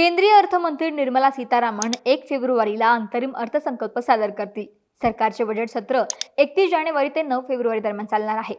केंद्रीय अर्थमंत्री निर्मला सीतारामन एक फेब्रुवारीला अंतरिम अर्थसंकल्प सादर करतील. सरकारचे बजेट सत्र एकतीस जानेवारी ते नऊ फेब्रुवारी दरम्यान चालणार आहे.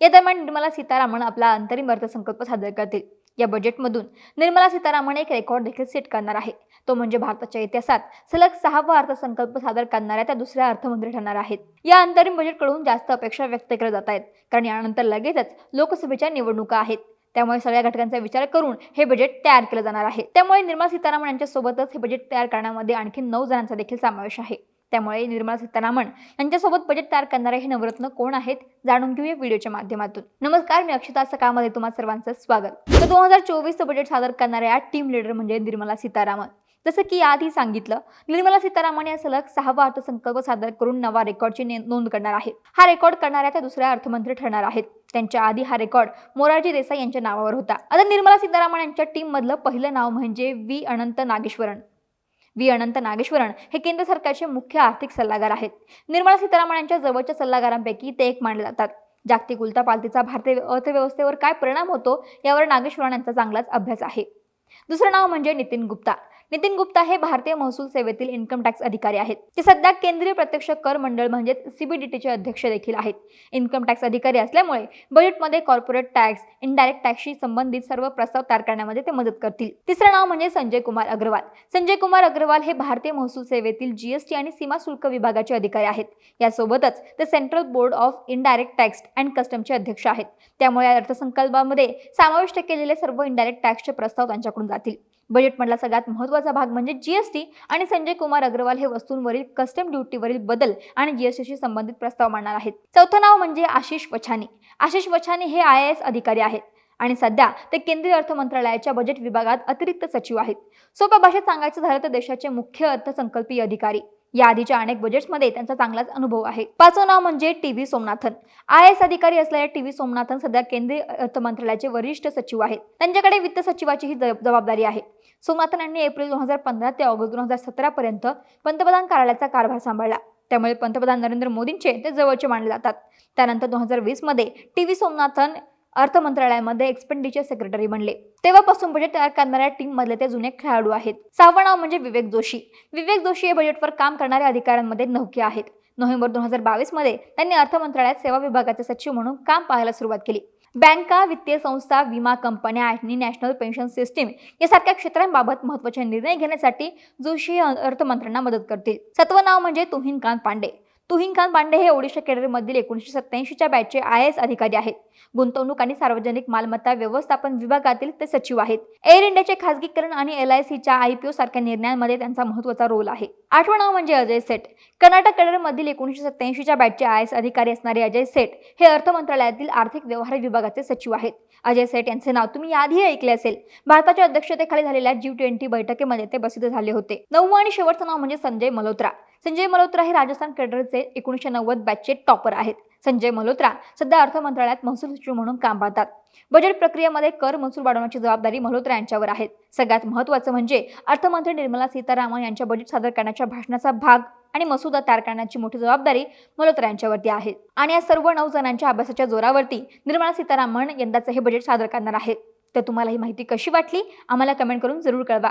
या दरम्यान निर्मला सीतारामन आपला अंतरिम अर्थसंकल्प सादर करतील. या बजेटमधून निर्मला सीतारामन एक रेकॉर्ड देखील सेट करणार आहे. तो म्हणजे भारताच्या इतिहासात सलग सहावा अर्थसंकल्प सादर करणाऱ्या त्या दुसऱ्या अर्थमंत्री ठरणार आहेत. या अंतरिम बजेटकडून जास्त अपेक्षा व्यक्त केल्या जात आहेत. कारण यानंतर लगेचच लोकसभेच्या निवडणुका आहेत. त्यामुळे सगळ्या घटकांचा विचार करून हे बजेट तयार केलं जाणार आहे. त्यामुळे निर्मला सीतारामन यांच्यासोबतच हे बजेट तयार करण्यामध्ये आणखी नऊ जणांचा देखील समावेश आहे. त्यामुळे निर्मला सीतारामन यांच्यासोबत बजेट तयार करणारे हे नवरत्न कोण आहेत जाणून घेऊया व्हिडिओच्या माध्यमातून. नमस्कार मी अक्षता सकाळमध्ये तुम्हाला सर्वांचं स्वागत. तर दोन हजार चोवीसचं बजेट सादर करणाऱ्या टीम लीडर म्हणजे निर्मला सीतारामन. जसं की याआधी सांगितलं निर्मला सीतारामन या सलग सहावा अर्थसंकल्प सादर करून नवा रेकॉर्डची ने- नोंद करणार आहे. हा रेकॉर्ड करणाऱ्या त्या दुसऱ्या अर्थमंत्री ठरणार आहेत. त्यांच्या आधी हा रेकॉर्ड मोरारजी देसाई यांच्या नावावर होता. आता निर्मला सीतारामन यांच्या टीम मधलं पहिलं नाव म्हणजे व्ही. अनंत नागेश्वरन. व्ही. अनंत नागेश्वरन हे केंद्र सरकारचे मुख्य आर्थिक सल्लागार आहेत. निर्मला सीतारामन यांच्या जवळच्या सल्लागारांपैकी ते एक मानले जातात. जागतिक उलतापालतीचा भारतीय अर्थव्यवस्थेवर काय परिणाम होतो यावर नागेश्वरन यांचा चांगलाच अभ्यास आहे. दुसरं नाव म्हणजे नितीन गुप्ता. नितीन गुप्ता हे भारतीय महसूल सेवेतील इन्कम टॅक्स अधिकारी आहेत. ते सध्या केंद्रीय प्रत्यक्ष कर मंडळ म्हणजे सीबीडीटीचे अध्यक्ष देखील आहेत. इन्कम टॅक्स अधिकारी असल्यामुळे बजेटमध्ये कॉर्पोरेट टॅक्स इनडायरेक्ट टॅक्सशी संबंधित सर्व प्रस्ताव तयार करण्यामध्ये ते मदत करतील. तिसरं नाव म्हणजे संजय कुमार अग्रवाल. संजय कुमार अग्रवाल हे भारतीय महसूल सेवेतील जीएसटी आणि सीमा शुल्क विभागाचे अधिकारी आहेत. यासोबतच ते central board of indirect tax and कस्टमचे अध्यक्ष आहेत. त्यामुळे या अर्थसंकल्पामध्ये समाविष्ट केलेले सर्व इनडायरेक्ट टॅक्सचे प्रस्ताव त्यांच्याकडून जातील. बजेटमधला सगळ्यात महत्त्वाचा भाग म्हणजे जीएसटी आणि संजय कुमार अग्रवाल हे वस्तूंवरील कस्टम ड्युटीवरील बदल आणि जीएसटीशी संबंधित प्रस्ताव मांडणार आहेत. चौथं नाव म्हणजे आशिष वछानी. आशिष वछानी हे आय एस अधिकारी आहेत आणि सध्या ते केंद्रीय अर्थ मंत्रालयाच्या बजेट विभागात अतिरिक्त सचिव आहेत. सोप्या भाषेत सांगायचं झालं तर देशाचे मुख्य अर्थसंकल्पीय अधिकारी. या आधीच्या अनेक बजेट्समध्ये त्यांचा चांगलाच अनुभव आहे. पाचवं नाव म्हणजे T V Somanathan. I S अधिकारी असलेल्या टी व्ही सोमनाथन सध्या केंद्रीय अर्थ मंत्रालयाचे वरिष्ठ सचिव आहेत. त्यांच्याकडे वित्त सचिवाची ही ज- जबाबदारी आहे. सोमनाथन यांनी एप्रिल दोन हजार पंधरा ते ऑगस्ट दोन हजार सतरा पर्यंत पंतप्रधान कार्यालयाचा कारभार सांभाळला. त्यामुळे पंतप्रधान नरेंद्र मोदींचे ते जवळचे मानले जातात. त्यानंतर दोन हजार वीसमध्ये टी व्ही सोमनाथन अर्थ मंत्रालयामध्ये एक्सपेंडिचर सेक्रेटरी बनले. तेव्हापासून बजेट तयार करणाऱ्या टीम मधले ते जुने खेळाडू आहेत. सहावं नाव म्हणजे विवेक जोशी. विवेक जोशी हे बजेटवर काम करणाऱ्या अधिकाऱ्यांमध्ये नौके आहेत. नोव्हेंबर दोन हजार बावीसमध्ये त्यांनी अर्थ मंत्रालयात सेवा विभागाचे सचिव म्हणून काम पाहायला सुरुवात केली. बँका वित्तीय संस्था विमा कंपन्या आणि नॅशनल पेन्शन सिस्टीम यासारख्या क्षेत्रांबाबत महत्त्वाचे निर्णय घेण्यासाठी जोशी अर्थमंत्र्यांना मदत करतील. सत्व नाव म्हणजे तुहिनकांत पांडे. तुहिनकांत पांडे हे ओडिशा केडरमधील एकोणीसशे सत्याऐंशीच्या बॅचचे आय एस अधिकारी आहेत. गुंतवणूक आणि सार्वजनिक मालमत्ता व्यवस्थापन विभागातील ते सचिव आहेत. एअर इंडियाचे खासगीकरण आणि एल आय सीच्या आयपीओ सारख्या निर्णयांमध्ये त्यांचा महत्त्वाचा रोल आहे. आठवं नाव म्हणजे अजय सेठ. कर्नाटक केडरमधील एकोणीसशे सत्याऐंशीच्या बॅचचे आय एस अधिकारी असणारे अजय सेठ हे अर्थ मंत्रालयातील आर्थिक व्यवहार विभागाचे सचिव आहेत. अजय सेठ यांचे नाव तुम्ही याआधी ऐकले असेल. भारताच्या अध्यक्षतेखाली झालेल्या जी ट्वेंटी बैठकीमध्ये ते प्रसिद्ध झाले होते. नववं आणि शेवटचं नाव म्हणजे संजय मल्होत्रा. संजय मल्होत्रा हे राजस्थान केडरचे एकोणीसशे नव्वद बॅचचे टॉपर आहेत. संजय मल्होत्रा सध्या अर्थ मंत्रालयात महसूल सचिव म्हणून काम पाहतात. बजेट प्रक्रियेमध्ये कर महसूल वाढवण्याची जबाबदारी मल्होत्रा यांच्यावर आहे. सगळ्यात महत्त्वाचं म्हणजे अर्थमंत्री निर्मला सीतारामन यांच्या बजेट सादर करण्याच्या भाषणाचा भाग आणि मसुदा तयार करण्याची मोठी जबाबदारी मल्होत्रा यांच्यावरती आहे. आणि या सर्व नऊ जणांच्या अभ्यासाच्या जोरावरती निर्मला सीतारामन यंदाचं हे बजेट सादर करणार आहेत. तर तुम्हाला ही माहिती कशी वाटली? आम्हाला कमेंट करून जरूर कळवा.